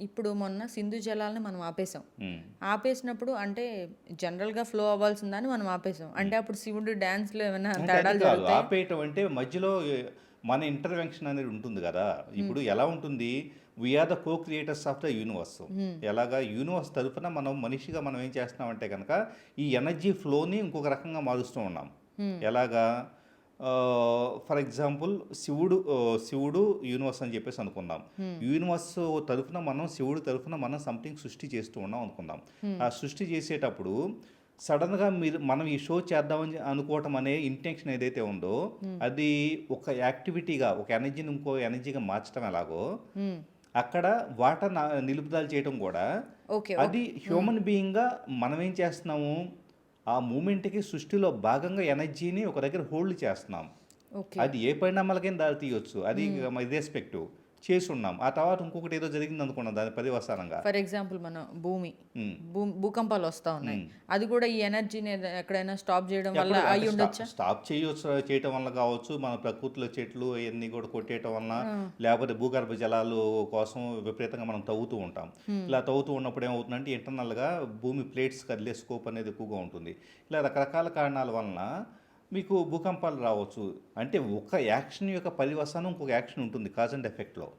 ఇప్పుడు మొన్న సింధు జలాలను మనం ఆపేసాం. ఆపేసినప్పుడు అంటే జనరల్గా ఫ్లో అవ్వాల్సిందని మనం ఆపేసాం అంటే అప్పుడు శివుడు డ్యాన్స్లో ఏమైనా తేడాలు ఆపేయటం అంటే మధ్యలో మన ఇంటర్వెన్షన్ అనేది ఉంటుంది కదా. ఇప్పుడు ఎలా ఉంటుంది? We are the co creators of the universe ఎలాగా? యూనివర్స్ తరఫున మనం మనిషిగా మనం ఏం చేస్తున్నామంటే కనుక ఈ ఎనర్జీ ఫ్లోని ఇంకొక రకంగా మారుస్తూ ఉన్నాం. ఎలాగా? ఫర్ ఎగ్జాంపుల్ శివుడు శివుడు యూనివర్స్ అని చెప్పేసి అనుకుందాం యూనివర్స్ తరఫున మనం శివుడు తరఫున మనం సంథింగ్ సృష్టి చేస్తూ ఉన్నాం అనుకుందాం ఆ సృష్టి చేసేటప్పుడు సడన్గా మీరు మనం ఈ షో చేద్దామని అనుకోవటం అనే ఇంటెన్షన్ ఏదైతే ఉందో అది ఒక యాక్టివిటీగా ఒక ఎనర్జీని ఇంకో ఎనర్జీగా మార్చడం ఎలాగో అక్కడ వాటర్ నిలుపుదల చేయడం కూడా అది హ్యూమన్ బీయింగ్గా మనం ఏం చేస్తున్నాము? ఆ మూమెంట్కి సృష్టిలో భాగంగా ఎనర్జీని ఒక దగ్గర హోల్డ్ చేస్తున్నాం. అది ఏ పరిణామాలకైనా దారి తీయొచ్చు అది రెస్పెక్ట్ చేసి ఉన్నాం ఆ తర్వాత ఇంకొకటి ఏదో జరిగింది అనుకున్నాం దాని పర్యవసానంగా ఫర్ ఎగ్జాంపుల్ మన భూమి. భూకంపాలు వస్తూ ఉన్నాయి. అది కూడా ఈ ఎనర్జీని ఎక్కడైనా స్టాప్ చేయడం వల్ల అయి ఉండొచ్చా? స్టాప్- చేయొచ్చు చేయటం వల్ల కావచ్చు. మన ప్రకృతిలో చెట్లు అవన్నీ కూడా కొట్టేయటం వలన లేకపోతే భూగర్భ జలాలు కోసం విపరీతంగా మనం తవ్వుతూ ఉంటాం. ఇలా తవ్వుతూ ఉన్నప్పుడు ఏమవుతుందంటే ఇంటర్నల్గా భూమి ప్లేట్స్ కదిలే స్కోప్ అనేది ఎక్కువగా ఉంటుంది. ఇలా రకరకాల కారణాల వలన మీకు భూకంపాలు రావచ్చు. అంటే ఒక యాక్షన్ యొక్క పరివసనం ఇంకొక యాక్షన్ ఉంటుంది కాజ్ అండ్ ఎఫెక్ట్లో.